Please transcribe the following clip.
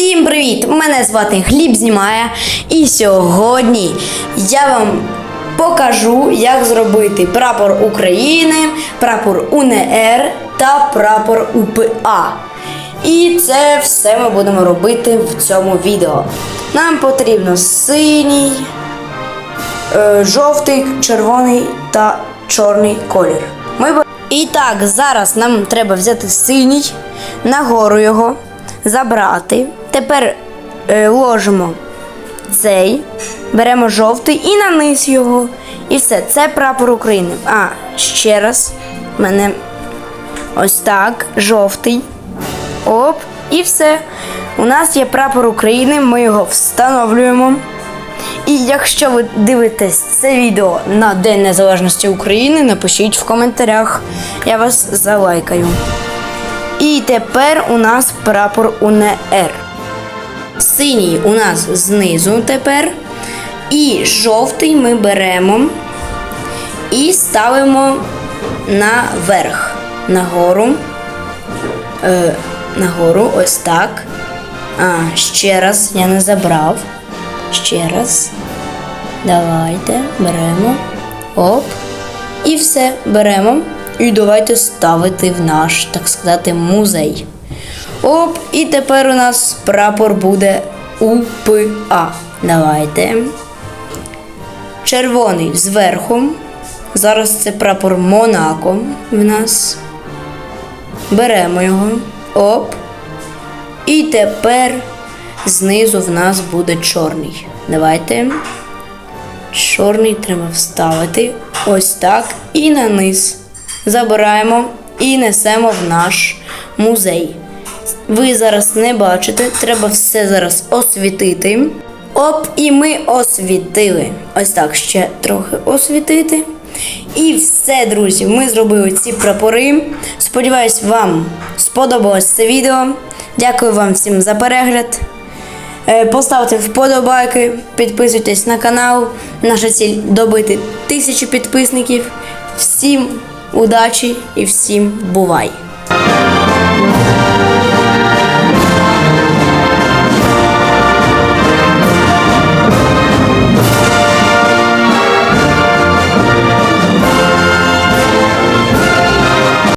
Всім привіт! Мене звати Гліб Знімає, і сьогодні я вам покажу, як зробити прапор України, прапор УНР та прапор УПА. І це все ми будемо робити в цьому відео. Нам потрібно синій, е, жовтий, червоний та чорний колір. Ми... І так, зараз нам треба взяти синій, нагору його, забрати. Тепер е, ложимо цей, беремо жовтий і на низ його. І все, це прапор України. А, ще раз, в мене ось так, жовтий. Оп, і все. У нас є прапор України, ми його встановлюємо. І якщо ви дивитесь це відео на День Незалежності України, напишіть в коментарях. Я вас залайкаю. І тепер у нас прапор УНР. Синій у нас знизу тепер. І жовтий ми беремо і ставимо наверх, нагору. Е, нагору, ось так. А, ще раз я не забрав. Ще раз. Давайте беремо. Оп. І все беремо. І давайте ставити в наш, так сказати, музей. Оп, і тепер у нас прапор буде УПА. Давайте. Червоний зверху. Зараз це прапор Монако в нас. Беремо його. Оп. І тепер знизу в нас буде чорний. Давайте. Чорний треба вставити. Ось так. І на низ. Забираємо і несемо в наш музей. Ви зараз не бачите, треба все зараз освітити. Оп, і ми освітили. Ось так ще трохи освітити. І все, друзі, ми зробили ці прапори. Сподіваюсь, вам сподобалось це відео. Дякую вам всім за перегляд. Е, Поставте вподобайки, підписуйтесь на канал. Наша ціль добити тисячу підписників. Всім удачі і всім бувай!